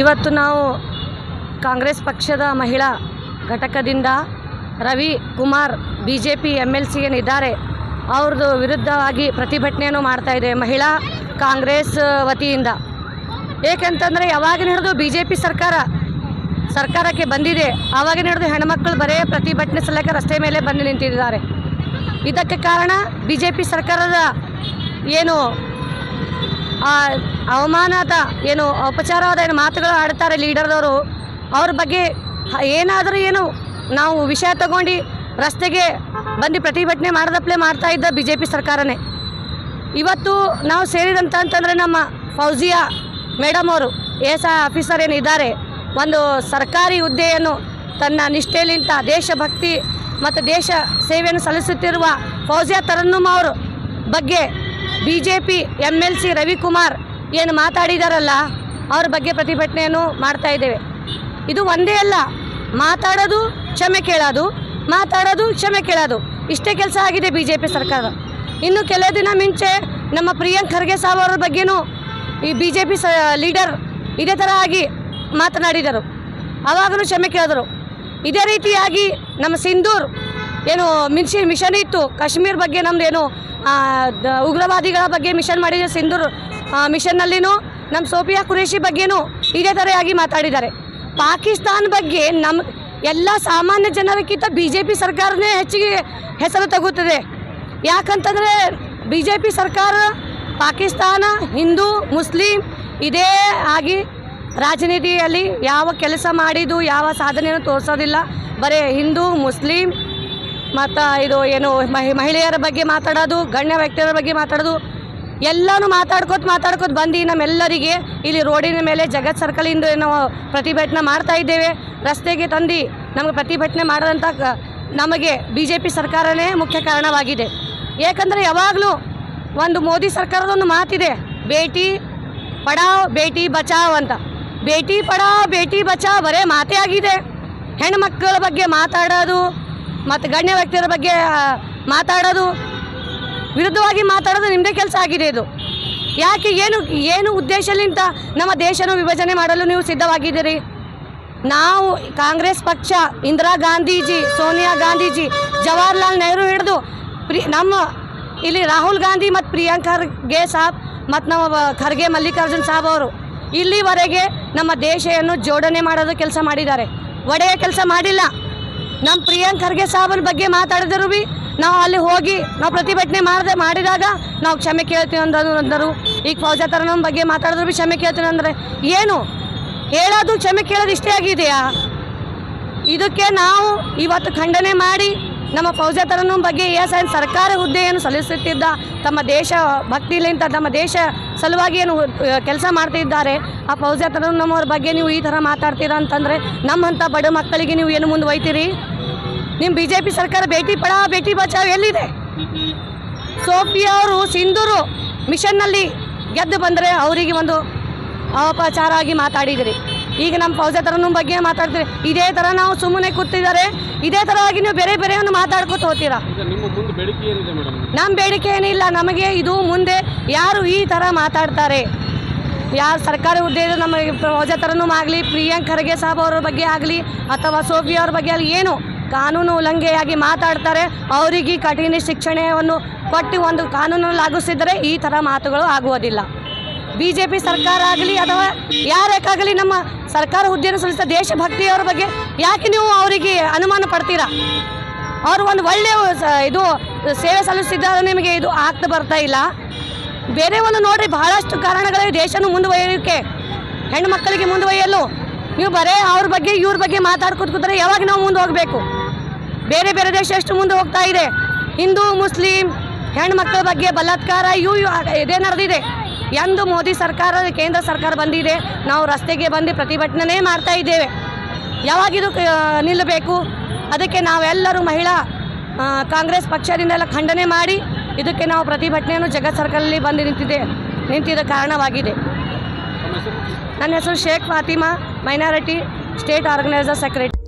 ಇವತ್ತು ನಾವು ಕಾಂಗ್ರೆಸ್ ಪಕ್ಷದ ಮಹಿಳಾ ಘಟಕದಿಂದ Ravi Kumar B J P M L C ಏನಿದ್ದಾರೆ ಅವ್ರದ್ದು ವಿರುದ್ಧವಾಗಿ ಪ್ರತಿಭಟನೆಯನ್ನು ಮಾಡ್ತಾ ಇದೆ ಮಹಿಳಾ ಕಾಂಗ್ರೆಸ್ ವತಿಯಿಂದ. ಏಕೆಂತಂದರೆ ಯಾವಾಗಿನ ಹಿಡಿದು ಬಿ ಜೆ ಪಿ ಸರ್ಕಾರ ಸರ್ಕಾರಕ್ಕೆ ಬಂದಿದೆ, ಆವಾಗಿನ ಹಿಡಿದು ಹೆಣ್ಮಕ್ಳು ಬರೇ ಪ್ರತಿಭಟನೆ ಸಲಕ್ಕೆ ರಸ್ತೆ ಮೇಲೆ ಬಂದು ನಿಂತಿದ್ದಾರೆ. ಇದಕ್ಕೆ ಕಾರಣ ಬಿ ಜೆ ಪಿ ಸರ್ಕಾರದ ಏನು ಅವಮಾನದ ಏನು ಔಪಚಾರವಾದ ಏನು ಮಾತುಗಳು ಆಡ್ತಾರೆ ಲೀಡರ್ದವರು, ಅವ್ರ ಬಗ್ಗೆ ಏನಾದರೂ ಏನು ನಾವು ವಿಷಯ ತಗೊಂಡು ರಸ್ತೆಗೆ ಬಂದು ಪ್ರತಿಭಟನೆ ಮಾಡ್ದಪ್ಲೆ ಮಾಡ್ತಾ ಇದ್ದ ಬಿ ಜೆ ಪಿ ಸರ್ಕಾರನೇ. ಇವತ್ತು ನಾವು ಸೇರಿದಂತ ಅಂತಂದರೆ ನಮ್ಮ ಫೌಜಿಯಾ ಮೇಡಮ್ ಅವರು ಎಸ್ ಐ ಆಫೀಸರ್ ಏನಿದ್ದಾರೆ ಒಂದು ಸರ್ಕಾರಿ ಹುದ್ದೆಯನ್ನು ತನ್ನ ನಿಷ್ಠೆಯಲ್ಲಿಂತ ದೇಶಭಕ್ತಿ ಮತ್ತು ದೇಶ ಸೇವೆಯನ್ನು ಸಲ್ಲಿಸುತ್ತಿರುವ ಫೌಜಿಯಾ ತರನ್ನುಮ್ ಅವರು ಬಗ್ಗೆ B J P M L C Ravikumar ಏನು ಮಾತಾಡಿದಾರಲ್ಲ, ಅವ್ರ ಬಗ್ಗೆ ಪ್ರತಿಭಟನೆಯನ್ನು ಮಾಡ್ತಾ ಇದ್ದೇವೆ. ಇದು ಒಂದೇ ಅಲ್ಲ, ಮಾತಾಡೋದು ಕ್ಷಮೆ ಕೇಳೋದು, ಮಾತಾಡೋದು ಕ್ಷಮೆ ಕೇಳೋದು. ಇಷ್ಟೇ ಕೆಲಸ ಆಗಿದೆ ಬಿ ಜೆ ಪಿ ಸರ್ಕಾರ. ಇನ್ನು ಕೆಲ ದಿನ ಮುಂಚೆ ನಮ್ಮ ಪ್ರಿಯಾಂಕ್ ಖರ್ಗೆ ಸಾಬ್ ಅವರ ಬಗ್ಗೆನೂ ಈ ಬಿ ಜೆ ಪಿ ಸ, ಲೀಡರ್ ಇದೇ ಥರ ಆಗಿ ಮಾತನಾಡಿದರು. ಆವಾಗಲೂ ಕ್ಷಮೆ ಕೇಳಿದರು. ಇದೇ ರೀತಿಯಾಗಿ ನಮ್ಮ ಸಿಂಧೂರ್ ಏನು ಮಿನ್ಸಿ ಮಿಷನ್ ಇತ್ತು. ಕಾಶ್ಮೀರ್ ಬಗ್ಗೆ ದ- ಉಗ್ರವಾದಿಗಳ ಬಗ್ಗೆ ಮಿಷನ್ ಮಾಡಿದ ಸಿಂಧೂರ್. ಮಿಷನ್ನಲ್ಲಿನೂ ನಮ್ಮ ಸೋಫಿಯಾ ಕುರೇಶಿ ಬಗ್ಗೆನೂ ಇದೇ ಥರ ಆಗಿ ಮಾತಾಡಿದ್ದಾರೆ. ಪಾಕಿಸ್ತಾನ ಬಗ್ಗೆ ನಮ್ಮ ಎಲ್ಲ ಸಾಮಾನ್ಯ ಜನರಿಗಿಂತ ಬಿ ಜೆ ಪಿ ಸರ್ಕಾರನೇ ಹೆಚ್ಚಿಗೆ ಹೆಸರು ತಗುತ್ತದೆ. ಯಾಕಂತಂದರೆ ಬಿ ಜೆ ಪಿ ಸರ್ಕಾರ ಪಾಕಿಸ್ತಾನ, ಹಿಂದೂ, ಮುಸ್ಲಿಂ ಇದೇ ಆಗಿ ರಾಜನೀತಿಯಲ್ಲಿ ಯಾವ ಕೆಲಸ ಮಾಡಿದ್ದು, ಯಾವ ಸಾಧನೆಯನ್ನು ತೋರಿಸೋದಿಲ್ಲ. ಬರೀ ಹಿಂದೂ, ಮುಸ್ಲಿಂ ಮತ್ತು ಇದು ಏನು ಮಹಿ ಮಹಿಳೆಯರ ಬಗ್ಗೆ ಮಾತಾಡೋದು, ಗಣ್ಯ ವ್ಯಕ್ತಿಯರ ಬಗ್ಗೆ ಮಾತಾಡೋದು ಎಲ್ಲನೂ ಮಾತಾಡ್ಕೋತ ಮಾತಾಡ್ಕೋತ ಬಂದು ನಮ್ಮೆಲ್ಲರಿಗೆ ಇಲ್ಲಿ ರೋಡಿನ ಮೇಲೆ ಜಗತ್ ಸರ್ಕಲಿಂದ ನಾವು ಪ್ರತಿಭಟನೆ ಮಾಡ್ತಾ ಇದ್ದೇವೆ. ರಸ್ತೆಗೆ ತಂದು ನಮಗೆ ಪ್ರತಿಭಟನೆ ಮಾಡಿದಂಥ ಕ- ನಮಗೆ ಬಿ ಜೆ ಪಿ ಸರ್ಕಾರನೇ ಮುಖ್ಯ ಕಾರಣವಾಗಿದೆ. ಏಕೆಂದರೆ ಯಾವಾಗಲೂ ಒಂದು ಮೋದಿ ಸರ್ಕಾರದ ಒಂದು ಮಾತಿದೆ ಭೇಟಿ ಪಡಾವ್ ಭೇಟಿ ಬಚಾವ್ ಅಂತ. ಭೇಟಿ ಪಡಾವ್ ಭೇಟಿ ಬಚಾವ್ ಬರೇ ಮಾತೇ ಆಗಿದೆ. ಹೆಣ್ಮಕ್ಕಳ ಬಗ್ಗೆ ಮಾತಾಡೋದು, ಮತ್ತು ಗಣ್ಯ ವ್ಯಕ್ತಿಯರ ಬಗ್ಗೆ ಮಾತಾಡೋದು ವಿರುದ್ಧವಾಗಿ ಮಾತಾಡೋದು ನಿಮ್ಮದೇ ಕೆಲಸ ಆಗಿದೆ ಇದು. ಯಾಕೆ ಏನು ಏನು ಉದ್ದೇಶಲಿಂದ ನಮ್ಮ ದೇಶನ ವಿಭಜನೆ ಮಾಡಲು ನೀವು ಸಿದ್ಧವಾಗಿದ್ದೀರಿ? ನಾವು ಕಾಂಗ್ರೆಸ್ ಪಕ್ಷ, ಇಂದಿರಾ ಗಾಂಧೀಜಿ, ಸೋನಿಯಾ ಗಾಂಧೀಜಿ, ಜವಾಹರ್ಲಾಲ್ ನೆಹರು ಹಿಡಿದು ಪ್ರಿ, ನಮ್ಮ ಇಲ್ಲಿ ರಾಹುಲ್ ಗಾಂಧಿ ಮತ್ತು ಪ್ರಿಯಾಂಕ್ ಖರ್ಗೆ ಸಾಬ್ ಮತ್ತು ನಮ್ಮ ಖರ್ಗೆ ಮಲ್ಲಿಕಾರ್ಜುನ್ ಸಾಬ್ ಅವರು ಇಲ್ಲಿವರೆಗೆ ನಮ್ಮ ದೇಶವನ್ನು ಜೋಡಣೆ ಮಾಡೋದು ಕೆಲಸ ಮಾಡಿದ್ದಾರೆ. ಒಡೆಯ ಕೆಲಸ ಮಾಡಿಲ್ಲ. ನಮ್ಮ ಪ್ರಿಯಾಂಕ್ ಖರ್ಗೆ ಸಾಬನ ಬಗ್ಗೆ ಮಾತಾಡಿದರು ಬಿ ನಾವು ಅಲ್ಲಿ ಹೋಗಿ ನಾವು ಪ್ರತಿಭಟನೆ ಮಾಡದೆ ಮಾಡಿದಾಗ ನಾವು ಕ್ಷಮೆ ಕೇಳ್ತೀವಿ ಅಂದರು ಅಂದರು. ಈಗ ಫೌಜಾ ನಮ್ಮ ಬಗ್ಗೆ ಮಾತಾಡಿದ್ರು ಭೀ ಕ್ಷಮೆ ಕೇಳ್ತೀನಿ ಅಂದರೆ ಏನು? ಹೇಳೋದು ಕ್ಷಮೆ ಕೇಳೋದು ಇಷ್ಟೇ ಆಗಿದೆಯಾ? ಇದಕ್ಕೆ ನಾವು ಇವತ್ತು ಖಂಡನೆ ಮಾಡಿ ನಮ್ಮ ಫೌಜಾ ಬಗ್ಗೆ ಬಗ್ಗೆ ಎಸ್ ಐ ಸರ್ಕಾರ ಹುದ್ದೆಯನ್ನು ಸಲ್ಲಿಸುತ್ತಿದ್ದ ತಮ್ಮ ದೇಶ ಭಕ್ತಿಲಿಂತ ತಮ್ಮ ದೇಶ ಸಲುವಾಗಿ ಏನು ಕೆಲಸ ಮಾಡ್ತಿದ್ದಾರೆ. ಆ ಫೌಜಾ ನಮ್ಮವ್ರ ಬಗ್ಗೆ ನೀವು ಈ ಥರ ಮಾತಾಡ್ತೀರಾ ಅಂತಂದರೆ ನಮ್ಮಂಥ ಬಡ ಮಕ್ಕಳಿಗೆ ನೀವು ಏನು ಮುಂದೆ ಒಯ್ತೀರಿ ನಿಮ್ಮ ಬಿ ಜೆ ಪಿ ಸರ್ಕಾರ ಭೇಟಿ ಪಡಾ ಭೇಟಿ ಬಚಾವ್ ಎಲ್ಲಿದೆ? ಸೋಫಿಯಾ ಅವರು ಸಿಂಧೂರು ಮಿಷನ್ನಲ್ಲಿ ಗೆದ್ದು ಬಂದರೆ ಅವರಿಗೆ ಒಂದು ಅಪಚಾರ ಆಗಿ ಮಾತಾಡಿದಿರಿ. ಈಗ ನಮ್ಮ ಫೌಜಾ ಥರನ ಬಗ್ಗೆ ಮಾತಾಡ್ತೀರಿ. ಇದೇ ಥರ ನಾವು ಸುಮ್ಮನೆ ಕೂತಿದ್ದಾರೆ. ಇದೇ ಥರವಾಗಿ ನೀವು ಬೇರೆ ಬೇರೆಯನ್ನು ಮಾತಾಡ್ಕೊತ ಹೋಗ್ತೀರಾ? ಈಗ ನಿಮ್ಮ ಬೇಡಿಕೆ ಏನಿಲ್ಲ. ನಮಗೆ ಇದು ಮುಂದೆ ಯಾರು ಈ ಥರ ಮಾತಾಡ್ತಾರೆ? ಯಾರು ಸರ್ಕಾರಿ ಹುದ್ದೆ ನಮಗೆ ನಮ್ಮ ಫೌಜಾ ಥರನೂ ಆಗಲಿ ಪ್ರಿಯಾಂಕ್ ಖರ್ಗೆ ಸಾಬ್ ಅವರ ಬಗ್ಗೆ ಆಗಲಿ ಅಥವಾ ಸೋಫಿಯಾ ಅವ್ರ ಬಗ್ಗೆ ಆಗಲಿ ಏನು? ಕಾನೂನು ಉಲ್ಲಂಘೆಯಾಗಿ ಮಾತಾಡ್ತಾರೆ, ಅವರಿಗೆ ಕಠಿಣ ಶಿಕ್ಷಣವನ್ನು ಕೊಟ್ಟು ಒಂದು ಕಾನೂನು ಲಾಗಿಸಿದರೆ ಈ ಥರ ಮಾತುಗಳು ಆಗುವುದಿಲ್ಲ. ಬಿ ಜೆ ಪಿ ಸರ್ಕಾರ ಆಗಲಿ ಅಥವಾ ಯಾರಕ್ಕಾಗಲಿ ನಮ್ಮ ಸರ್ಕಾರ ಹುದ್ದೆಯನ್ನು ಸಲ್ಲಿಸಿದ ದೇಶಭಕ್ತಿಯವರ ಬಗ್ಗೆ ಯಾಕೆ ನೀವು ಅವರಿಗೆ ಅನುಮಾನ ಪಡ್ತೀರಾ? ಅವರು ಒಂದು ಒಳ್ಳೆಯ ಇದು ಸೇವೆ ಸಲ್ಲಿಸಿದ್ದಾರೆ, ನಿಮಗೆ ಇದು ಆಗ್ತಾ ಬರ್ತಾ ಇಲ್ಲ. ಬೇರೆ ಒಂದು ನೋಡಿರಿ, ಬಹಳಷ್ಟು ಕಾರಣಗಳಿವೆ ದೇಶನೂ ಮುಂದುವರಿಯೋಕ್ಕೆ ಹೆಣ್ಣು ಮಕ್ಕಳಿಗೆ ಮುಂದುವರಿಯಲು. ನೀವು ಬರೇ ಅವ್ರ ಬಗ್ಗೆ, ಇವ್ರ ಬಗ್ಗೆ ಮಾತಾಡ್ಕೊತ ಕೂತ್ರೆ ಯಾವಾಗ ನಾವು ಮುಂದೆ ಹೋಗಬೇಕು? ಬೇರೆ ಬೇರೆ ದೇಶ ಎಷ್ಟು ಮುಂದೆ ಹೋಗ್ತಾ ಇದೆ. ಹಿಂದೂ, ಮುಸ್ಲಿಂ ಹೆಣ್ಣು ಮಕ್ಕಳ ಬಗ್ಗೆ ಬಲಾತ್ಕಾರ ಇವು ಇದೇ ನಡೆದಿದೆ. ಎಂದು ಮೋದಿ ಸರ್ಕಾರ, ಕೇಂದ್ರ ಸರ್ಕಾರ ಬಂದಿದೆ. ನಾವು ರಸ್ತೆಗೆ ಬಂದು ಪ್ರತಿಭಟನೆ ಮಾಡ್ತಾ ಇದ್ದೇವೆ. ಯಾವಾಗಿದು ನಿಲ್ಲಬೇಕು? ಅದಕ್ಕೆ ನಾವೆಲ್ಲರೂ ಮಹಿಳಾ ಕಾಂಗ್ರೆಸ್ ಪಕ್ಷದಿಂದೆಲ್ಲ ಖಂಡನೆ ಮಾಡಿ ಇದಕ್ಕೆ ನಾವು ಪ್ರತಿಭಟನೆಯನ್ನು ಜಗತ್ ಸರ್ಕಲಲ್ಲಿ ಬಂದು ನಿಂತಿದೆ ನಿಂತಿದ್ದ ಕಾರಣವಾಗಿದೆ. ನನ್ನ ಹೆಸರು Sheikh Fatima, minority state organiser secretary.